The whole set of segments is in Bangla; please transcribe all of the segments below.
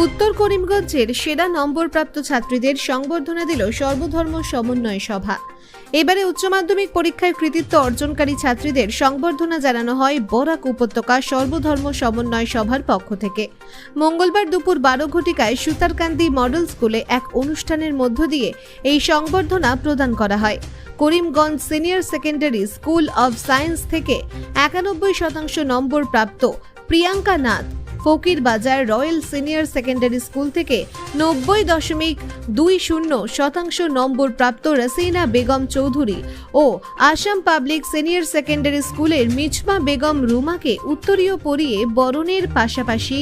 উত্তর করিমগঞ্জের সেরা নম্বরপ্রাপ্ত ছাত্রীদের সংবর্ধনা দিল সর্বধর্ম সমন্বয় সভা। এবারে উচ্চ মাধ্যমিক পরীক্ষায় কৃতিত্ব অর্জনকারী ছাত্রীদের সংবর্ধনা জানানো হয় বরাক উপত্যকা সর্বধর্ম সমন্বয় সভার পক্ষ থেকে। মঙ্গলবার দুপুর বারো ঘটিকায় সুতারকান্দি মডেল স্কুলে এক অনুষ্ঠানের মধ্য দিয়ে এই সংবর্ধনা প্রদান করা হয়। Karimganj senior secondary school of science থেকে একানব্বই শতাংশ নম্বর প্রাপ্ত প্রিয়াঙ্কা নাথ ফকির বাজার রয়্যাল সিনিয়র সেকেন্ডারি স্কুল থেকে নব্বই দশমিক দুই শূন্য শতাংশ নম্বর প্রাপ্ত রসিনা বেগম চৌধুরী ও আসাম পাবলিক সিনিয়র সেকেন্ডারি স্কুলের মিচমা বেগম রুমাকে উত্তরীয় পরিয়ে বরণের পাশাপাশি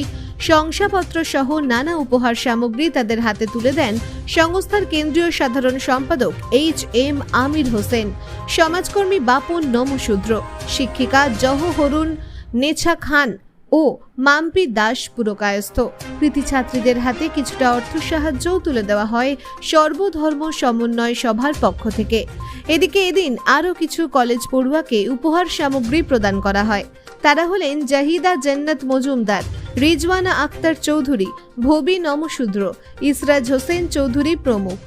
শংসাপত্র সহ নানা উপহার সামগ্রী তাদের হাতে তুলে দেন সংস্থার কেন্দ্রীয় সাধারণ সম্পাদক এইচ এম আমির হোসেন। সমাজকর্মী বাপন নমশূদ্র শিক্ষিকা জহহরুন নেছা খান ও মাম্পি দাস পুরকায়স্থ। কৃতি ছাত্রীদের হাতে কিছুটা অর্থ সাহায্যও তুলে দেওয়া হয় সর্বধর্ম সমন্বয় সভার পক্ষ থেকে। এদিকে এদিন আরও কিছু কলেজ পড়ুয়াকে উপহার সামগ্রী প্রদান করা হয়। তারা হলেন জাহিদা জান্নাত মজুমদার, রিজওয়ানা আক্তার চৌধুরী, ভবি নমশূদ্র ইসরাজ হোসেন চৌধুরী প্রমুখ।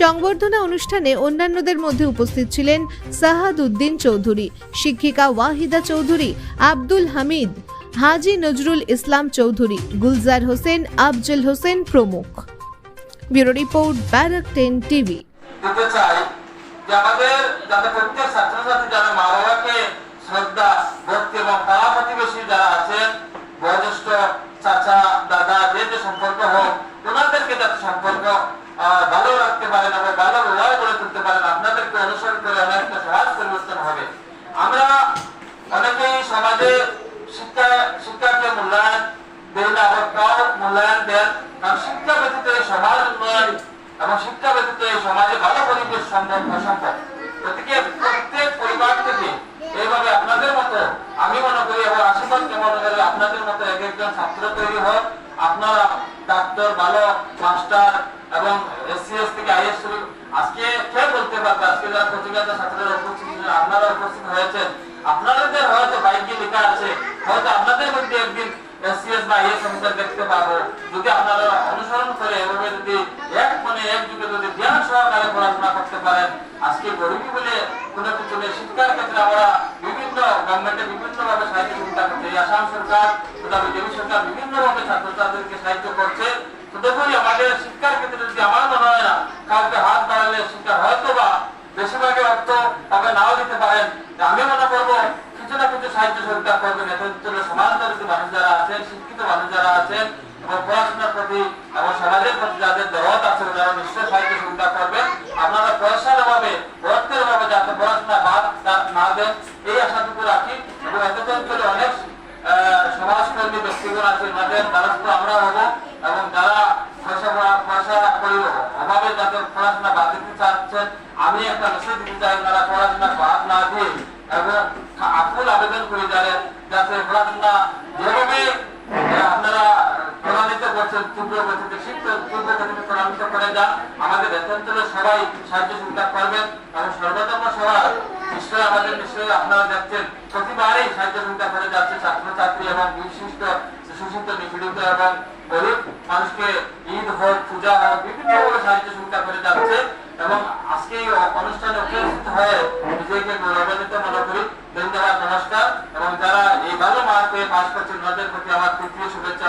সংবর্ধনা অনুষ্ঠানে অন্যান্যদের মধ্যে উপস্থিত ছিলেন সাহাদ উদ্দিন চৌধুরী, শিক্ষিকা ওয়াহিদা চৌধুরী, আব্দুল হামিদ হাজি নজরুল ইসলাম চৌধুরী, গুলজার হোসেন, আফজল হোসেন প্রমুখ। Bureau report, Barak ten TV. চাই মা বাবাকে শ্রদ্ধা চাচা, দাদা, যে সম্পর্ক হোক, ওনাদেরকে সম্পর্ক ভালো রাখতে ভালো আপনাদেরকে হবে। আমরা অনেকেই সমাজে শিক্ষা, শিক্ষাকে মূল্যায়ন দেন না আবার মূল্যায়ন দেন। কারণ শিক্ষা ব্যতীত সমাজ উন্নয়ন এবং শিক্ষা ব্যতীত সমাজে ভালো পরিবেশ সম্ভব অসম্ভব। গতিকে প্রত্যেক পরিবার থেকে এইভাবে আপনাদের মতো, আমি মনে করি এবং আশীর্বাদ মনে করি আপনাদের মতো এক একজন ছাত্র তৈরি হোক। আপনারা ডাক্তার ভালো মাস্টার এবং এসসিএস থেকে আইএস আজকে কে বলতে পারবে? আজকে যারা প্রতিবাদ ছাত্ররা উপস্থিত আপনারা উপস্থিত হয়েছেন। আপনাদের হয়তো বাইকে লেখা আছে, হয়তো আপনাদের মধ্যে একদিন এসসিএস বা আইএস অফিসার দেখতে পাবো। যদি আপনারা অনুসরণ করে এভাবে যদি এক মানে এক যুগে যদি জ্ঞান সহকারে পড়াশোনা করতে পারেন, আজকে গরিবী বলে কোনো কিছু নেই। শিক্ষার ক্ষেত্রে আমরা বিভিন্ন গভর্নমেন্টে বিভিন্ন ভাবে সাহায্য সুবিধা করছে। আসাম সরকার তথা বিজেপি সরকার বিভিন্ন ভাবে ছাত্রছাত্রীদেরকে সাহায্য করছে। তো দেখুন আমাদের শিক্ষার ক্ষেত্রে যদি মনে হয় না হাত বাড়ালে শিক্ষা হয়তো বা বেশিরভাগই অর্থ তবে নাও দিতে পারেন। আমি মনে করব, কিছু না কিছু সাহায্য সহযোগিতা করবেন। এতদিন সমাজতান্ত্রিক মানুষ যারা আছেন, শিক্ষিত মানুষ যারা আছেন এবং পড়াশোনার প্রতি এবং সমাজের প্রতি যাদের দরদ আছে যারা নিশ্চয় সাহায্য সহযোগিতা করবেন। আপনারা পয়সার অভাবে অর্থের অভাবে যাতে পড়াশোনা বাদ না- দেন, এই আশাটুকু রাখি। এবং এতদিন অনেক সমাজকর্মী ব্যক্তিগণ আছে ওনাদের দ্বারস্থ আমরা হব এবং যারা পয়সা পয়সা করি অভাবে যাদের পড়াশোনা বাদ চাচ্ছেন আমি একটা মেসেজ দিতে চাই ওনারা পড়াশোনা বাদ না দিয়ে এবং আকুল আবেদন করে যারা যাতে পড়াশোনা যেভাবে আপনারা করছেন, তীব্র গতিতে তীব্র গতিতে করে যান, আমাদের বেতনতলে সবাই সাহায্য সুবিধা করবেন এবং সর্বধর্ম সভা নিশ্চয়ই আমাদের নিশ্চয়ই আপনারা দেখছেন, প্রতিবারই সাহায্য সুবিধা করে যাচ্ছে ছাত্রছাত্রী এবং বিশিষ্ট নিপীড়িত এবং গরিব মানুষকে ঈদ হোক পূজা হোক বিভিন্ন সাহায্য সুবিধা করে যাচ্ছে এবং অনুষ্ঠানে উপস্থিত হয়ে নিজেকে মনে করি এবং যারা এই ভালো পেয়ে পাশ করছেন তাদের প্রতি আমার তৃতীয় শুভেচ্ছা